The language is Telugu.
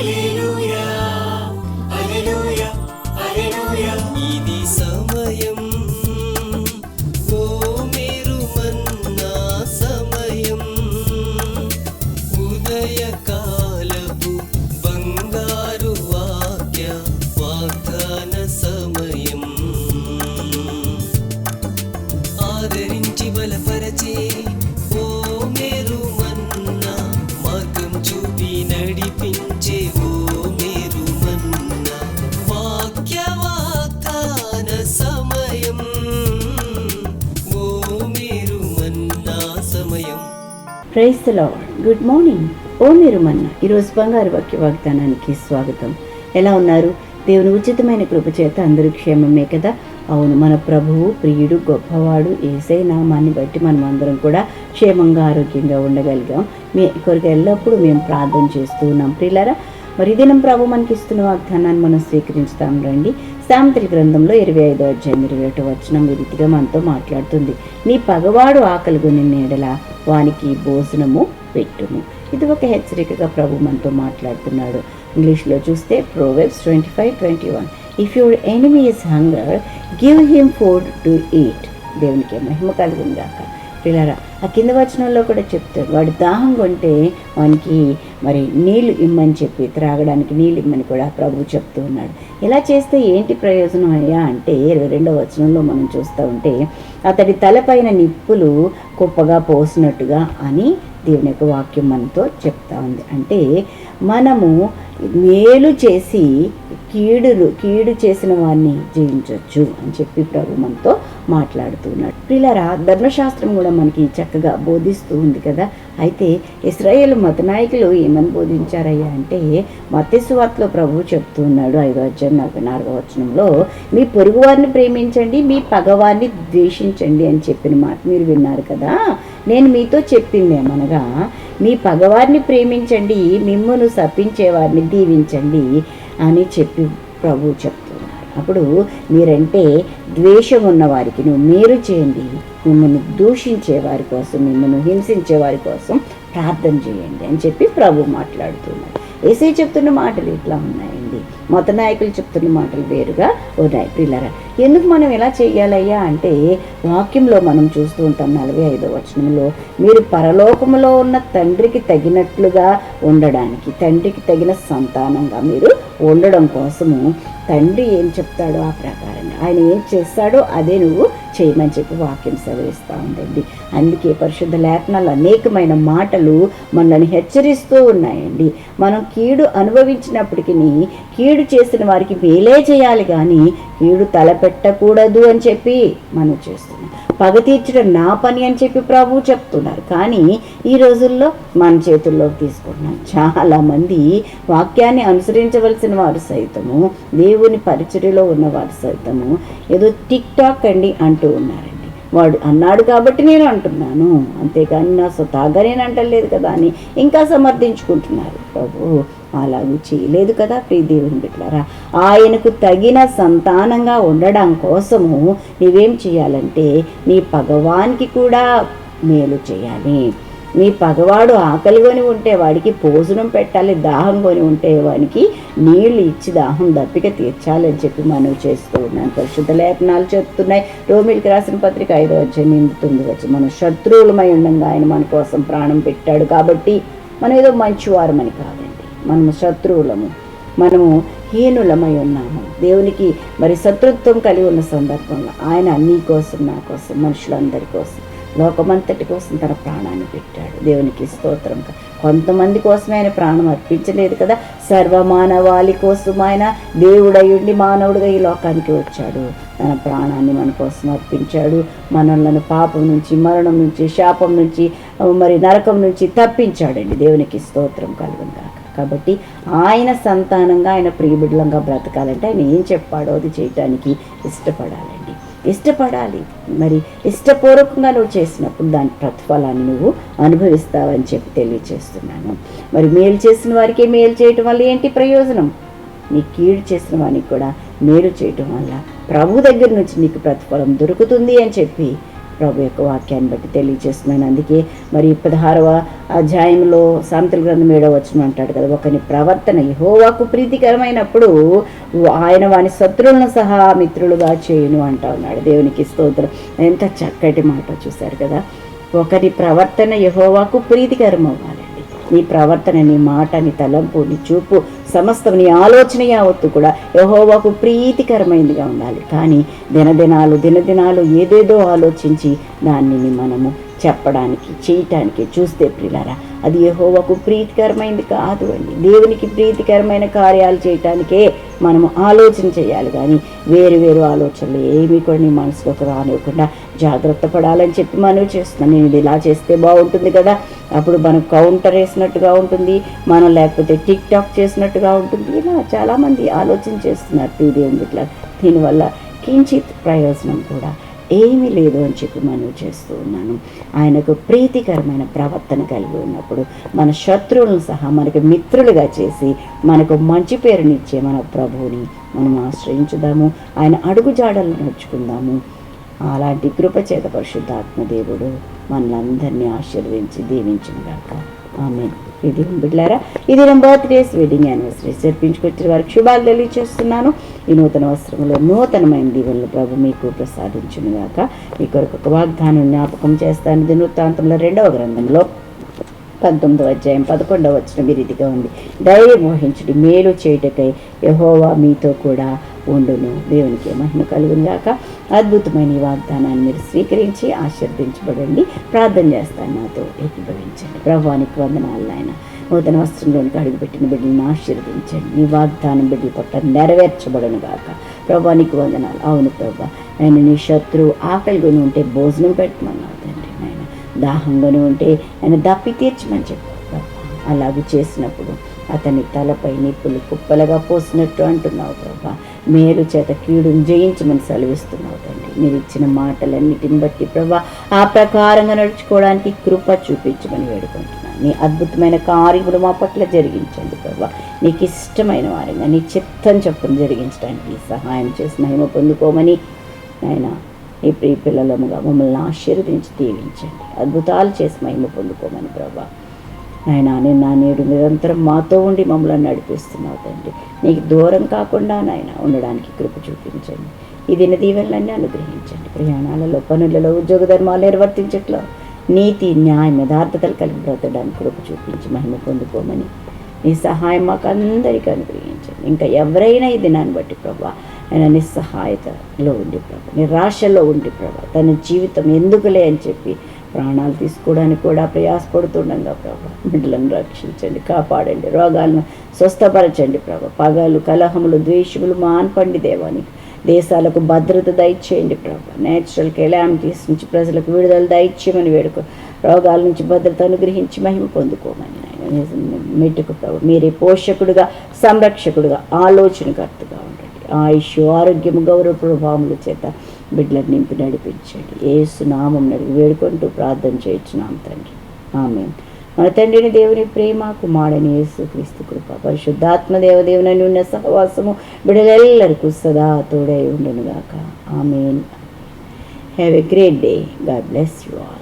ఇది ప్రైస్లో గుడ్ మార్నింగ్ ఓ మీరు మన్న ఈరోజు బంగారు వాక్య వాగ్దానానికి స్వాగతం. ఎలా ఉన్నారు? దేవుని ఉచితమైన కృప చేత అందరూ క్షేమమే కదా? అవును మన ప్రభువు ప్రియుడు గొప్పవాడు ఏసై నామాన్ని బట్టి మనం అందరం కూడా క్షేమంగా ఆరోగ్యంగా ఉండగలిగాం. మీ కొరకు ఎల్లప్పుడూ మేము ప్రార్థన చేస్తూ ఉన్నాం. ప్రియులరా మరి దినం ప్రభు మనకి ఇస్తున్న వాగ్దానాన్ని మనం స్వీకరించుతాం. రండి సామెతల గ్రంథంలో ఇరవై ఐదో అధ్యాయం ఇరవై ఒకటో వచ్చిన ఈ రీతిగా మనతో మాట్లాడుతుంది. నీ పగవాడు ఆకలి కొని నీడల వానికి భోజనము పెట్టుము. ఇది ఒక హెచ్చరికగా ప్రభు మనతో మాట్లాడుతున్నాడు. ఇంగ్లీష్లో చూస్తే proverbs twenty five twenty one if your enemy is hunger give him food to eat దేవునికి మహిమ కలుగుందాక పిల్లరా ఆ కింద వచనంలో కూడా చెప్తారు వాడు దాహం కొంటే వానికి మరి నీళ్ళు ఇమ్మని చెప్పి త్రాగడానికి నీళ్ళు ఇమ్మని కూడా ప్రభు చెప్తూ ఉన్నాడు. ఇలా చేస్తే ఏంటి ప్రయోజనం అయ్యా అంటే ఇరవై రెండవ వచనంలో మనం చూస్తూ ఉంటే అతడి తలపైన నిప్పులు కుప్పగా పోసినట్టుగా అని దేవుని యొక్క వాక్యం మనతో చెప్తా ఉంది. అంటే మనము మేలు చేసి కీడులు కీడు చేసిన వారిని జయించవచ్చు అని చెప్పి ప్రభు మనతో మాట్లాడుతున్నాడు ప్రిలరా ధర్మశాస్త్రం కూడా మనకి చక్కగా బోధిస్తూ ఉంది కదా. అయితే ఇస్రాయేల్ మత నాయకులు ఏమని బోధించారయ్యా అంటే మత్స్యవార్తలో ప్రభు చెప్తూ ఉన్నాడు ఐదో అధ్యాయం నలభై నాలుగో వచనంలో మీ పొరుగువారిని ప్రేమించండి మీ పగవారిని ద్వేషించండి అని చెప్పిన మాట మీరు విన్నారు కదా. నేను మీతో చెప్పింది ఏమనగా మీ పగవారిని ప్రేమించండి మిమ్మను శపించేవారిని దీవించండి అని చెప్పి ప్రభువు చెప్తున్నారు అప్పుడు మీరంటే ద్వేషం ఉన్నవారికి నువ్వు మీరు చేయండి. మిమ్మల్ని దూషించే వారి కోసం మిమ్మల్ని హింసించే వారి కోసం ప్రార్థన చేయండి అని చెప్పి ప్రభు మాట్లాడుతున్నాడు. ఏసీ చెప్తున్న మాటలు ఇట్లా ఉన్నాయండి. మత నాయకులు చెప్తున్న మాటలు వేరుగా ఉన్నాయి. పిల్లరా ఎందుకు మనం ఎలా చేయాలయ్యా అంటే వాక్యంలో మనం చూస్తూ ఉంటాం నలభై ఐదో వచనంలో మీరు పరలోకములో ఉన్న తండ్రికి తగినట్లుగా ఉండడానికి తండ్రికి తగిన సంతానంగా మీరు ఉండడం కోసము తండ్రి ఏం చెప్తాడో ఆ ప్రకారంగా. ఆయన ఏం చేస్తాడో అదే నువ్వు చేయమని చెప్పి వాక్యం సెలవిస్తూ ఉందండి. అందుకే పరిశుద్ధ లేఖనాలు అనేకమైన మాటలు మనల్ని హెచ్చరిస్తూ ఉన్నాయండి. మనం కీడు అనుభవించినప్పటికీ కీడు చేసిన వారికి మేలే చేయాలి కానీ కీడు తలపెట్టకూడదు అని చెప్పి మనం చేస్తున్నాం. పగ తీర్చడం నా పని అని చెప్పి ప్రభు చెప్తున్నారు. కానీ ఈ రోజుల్లో మన చేతుల్లోకి తీసుకుంటున్నాం. చాలామంది వాక్యాన్ని అనుసరించవలసిన వారు సైతము దేవుని పరిచర్యలో ఉన్నవారు సైతము ఏదో టిక్ టాక్ అండి అంటే అంటూ ఉన్నారండి. వాడు అన్నాడు కాబట్టి నేను అంటున్నాను. అంతేకాని నా స్వతహాగా నేను అంటలేదు కదా అని ఇంకా సమర్థించుకుంటున్నారు. ప్రభు అలాగూ చేయలేదు కదా ప్రీదేవుని దేవుని ఆయనకు తగిన సంతానంగా ఉండడం కోసము నీవేం చేయాలంటే నీ పగవానికి కూడా మేలు చేయాలి. నీ పగవాడు ఆకలి కొని ఉంటే వాడికి భోజనం పెట్టాలి దాహం కొని ఉంటే వానికి నీళ్ళు ఇచ్చి దాహం దప్పిక తీర్చాలని చెప్పి మనం చేస్తూ ఉన్నాను. పరిశుద్ధ లేఖనాలు చెప్తున్నాయి. రోమిల్కి రాసిన పత్రిక ఐదో వచ్చి నిందుతుంది వచ్చి మన శత్రువులమై ఉండగా ఆయన మన కోసం ప్రాణం పెట్టాడు కాబట్టి మనం ఏదో మంచివారమని కాదండి. మనము శత్రువులము. మనము హీనులమై ఉన్నాము. దేవునికి మరి శత్రుత్వం కలిగి ఉన్న సందర్భంలో ఆయన నీ కోసం నా కోసం మనుషులందరి కోసం లోకమంతటి కోసం తన ప్రాణాన్ని పెట్టాడు. దేవునికి స్తోత్రం కొంతమంది కోసమే ఆయన ప్రాణం అర్పించలేదు కదా. సర్వమానవాళి కోసం ఆయన దేవుడయ్యుండి మానవుడిగా ఈ లోకానికి వచ్చాడు. తన ప్రాణాన్ని మన కోసం అర్పించాడు. మనల్ని పాపం నుంచి మరణం నుంచి శాపం నుంచి మరి నరకం నుంచి తప్పించాడండి. దేవునికి స్తోత్రం కాక కాబట్టి ఆయన సంతానంగా ఆయన ప్రియబిడ్లంగా బ్రతకాలంటే ఆయన ఏం చెప్పాడో అది చేయటానికి ఇష్టపడాలండి. ఇష్టపడాలి. మరి ఇష్టపూర్వకంగా నువ్వు చేసినప్పుడు దాని ప్రతిఫలాన్ని నువ్వు అనుభవిస్తావని చెప్పి తెలియచేస్తున్నాను. మరి మేలు చేసిన వారికి మేలు చేయటం వల్ల ఏంటి ప్రయోజనం? నీ కీడు చేసిన వానికి కూడా మేలు చేయటం వల్ల ప్రభు దగ్గర నుంచి నీకు ప్రతిఫలం దొరుకుతుంది అని చెప్పి ప్రభు యొక్క వాక్యాన్ని బట్టి తెలియజేస్తున్నాను. అందుకే మరి పదహారవ అధ్యాయంలో సామెతల గ్రంథం ఏడో వచ్చిన అంటాడు కదా ఒకని ప్రవర్తన యహోవాకు ప్రీతికరమైనప్పుడు ఆయన వాని శత్రువులను సహా మిత్రులుగా చేయను అంటా ఉన్నాడు. దేవునికి స్తోత్రం. ఎంత చక్కటి మాట చూశారు కదా. ఒకరి ప్రవర్తన యహోవాకు ప్రీతికరం అవ్వాలి నీ ప్రవర్తన నీ మాట నీ తలంపు నీ చూపు సమస్తం నీ ఆలోచన యావత్తు కూడా యహోవాకు ప్రీతికరమైనదిగా ఉండాలి. కానీ దినదినాలు దినదినాలు ఏదేదో ఆలోచించి దానిని మనము చెప్పడానికి చేయటానికి చూస్తే ప్రిలారా అది యహోవాకు ప్రీతికరమైనది కాదు అండి. దేవునికి ప్రీతికరమైన కార్యాలు చేయటానికే మనము ఆలోచన చేయాలి కానీ వేరు వేరు ఆలోచనలు ఏమీ కూడా నీ మనసులోకి రానివ్వకుండా జాగ్రత్త పడాలని చెప్పి మనవి చేస్తున్నాను నేను ఇది ఇలా చేస్తే బాగుంటుంది కదా. అప్పుడు మనం కౌంటర్ వేసినట్టుగా ఉంటుంది. మనం లేకపోతే టిక్ టాక్ చేసినట్టుగా ఉంటుంది. ఇలా చాలామంది ఆలోచన చేస్తున్నారు. టీవీ ఇట్లా దీనివల్ల కించిత్ ప్రయోజనం కూడా ఏమీ లేదు అని చెప్పి మనవి చేస్తూ ఉన్నాను. ఆయనకు ప్రీతికరమైన ప్రవర్తన కలిగి ఉన్నప్పుడు మన శత్రువులను సహా మనకు మిత్రులుగా చేసి మనకు మంచి పేరునిచ్చే మన ప్రభువుని మనం ఆశ్రయించుదాము. ఆయన అడుగుజాడలు నడుచుకుందాము. అలాంటి కృపచేత పరిశుద్ధాత్మ దేవుడు మనలందరినీ ఆశీర్వదించి దీవించిన గాక. ఆమె ఇది బిడ్లారా. ఇది నేను బర్త్డేస్ వెడ్డింగ్ యానివర్సరీస్ జరిపించుకొచ్చిన వారికి శుభాలు తెలియజేస్తున్నాను ఈ నూతన వస్త్రంలో నూతనమైన దీవెనలు ప్రభు మీకు ప్రసాదించును గాక మీ కొరకు ఒక వాగ్దానం జ్ఞాపకం చేస్తాను. ఇది రెండవ గ్రంథంలో పంతొమ్మిదవ అధ్యాయం పదకొండవ వచ్చిన మీ రీతిగా ఉంది. ధైర్యం వహించుడి మేలు చేయుటకై యహోవా మీతో కూడా ఉండును. దేవునికి మహిమ కలుగునిగాక. అద్భుతమైన ఈ వాగ్దానాన్ని మీరు స్వీకరించి ఆశీర్దించబడండి ప్రార్థన చేస్తాను నాతో ఏకీభవించండి. ప్రభానికి వందనాలు ఆయన నూతన వస్త్రంలోనికి అడుగుపెట్టిన బిడ్డలను ఆశీర్వదించండి. నీ వాగ్దానం బిడ్డల పట్ల నెరవేర్చబడను గాక. ప్రభానికి వందనాలు. అవును ప్రభా ఆయన నీ శత్రువు ఆకలిగొని ఉంటే భోజనం పెట్టమన్నావు తండ్రి నాయన. దాహంగానే ఉంటే ఆయన దప్పి తీర్చమని చెప్పాను అలాగే చేసినప్పుడు అతని తలపై నిప్పులు కుప్పలుగా పోసినట్టు అంటున్నావు ప్రభా. మేలు చేత కీడును జయించమని సెలవిస్తున్నావు తండ్రి. మీరు ఇచ్చిన మాటలన్నిటిని బట్టి ప్రభా ఆ ప్రకారంగా నడుచుకోవడానికి కృప చూపించమని వేడుకుంటున్నాను. నీ అద్భుతమైన కార్యములు మా పట్ల జరిగించండి ప్రభా. నీకు ఇష్టమైన వారంగా నీ చిత్తం చెప్పని జరిగించడానికి సహాయం చేసి మహిమ పొందుకోమని ఆయన ఈ ప్రియ పిల్లలముగా మమ్మల్ని ఆశీర్వదించి దీవించండి. అద్భుతాలు చేసి మహిమ పొందుకోమని ప్రభా. ఆయన నిన్న నేడు నిరంతరం మాతో ఉండి మమ్మల్ని నడిపిస్తున్నావు తండ్రి నీకు దూరం కాకుండా నాయన ఉండడానికి కృప చూపించండి. ఈ దిన దీవెనలన్నీ అనుగ్రహించండి. ప్రయాణాలలో పనులలో ఉద్యోగ ధర్మాలు నిర్వర్తించట్లో నీతి న్యాయం యథార్థతలు కలిగి బ్రతకడానికి కృప చూపించి మహిమ పొందుకోమని నీ సహాయం మాకు అందరికీ అనుగ్రహించండి. ఇంకా ఎవరైనా ఈ దినాన్ని బట్టి ప్రభా ఆయన నిస్సహాయతలో ఉండి ప్రభా నిరాశలో ఉండి ప్రభా తన జీవితం ఎందుకులే అని చెప్పి ప్రాణాలు తీసుకోవడానికి కూడా ప్రయాసపడుతుండగా ప్రభా బిడ్డలను రక్షించండి కాపాడండి రోగాలను స్వస్థపరచండి ప్రభా. పగలు కలహములు ద్వేషములు మాన్పండి దేవానికి. దేశాలకు భద్రత దయచేయండి ప్రభా. నేచురల్ కెలామిటీస్ నుంచి ప్రజలకు విడుదల దయచేయమని వేడుకో రోగాల నుంచి భద్రత అనుగ్రహించి మహిమ పొందుకోమని మెట్టుకు ప్రభు. మీరే పోషకుడుగా సంరక్షకుడుగా ఆలోచనకర్తగా ఉండండి. ఆయుష్ ఆరోగ్యము గౌరవ ప్రభావముల చేత బిడ్డలను నింపి నడిపించండి. ఏసు నామం నడిపి వేడుకుంటూ ప్రార్థన చేయించున్నాం తండ్రి. ఆమె మన తండ్రిని దేవుని ప్రేమ కుమారుని యేసు క్రీస్తు కృప పరిశుద్ధాత్మ దేవదేవునని ఉన్న సహవాసము బిడ్డలెల్లరికూ సదా తోడై ఉండునుగాక. Amen. Have a great day God bless you all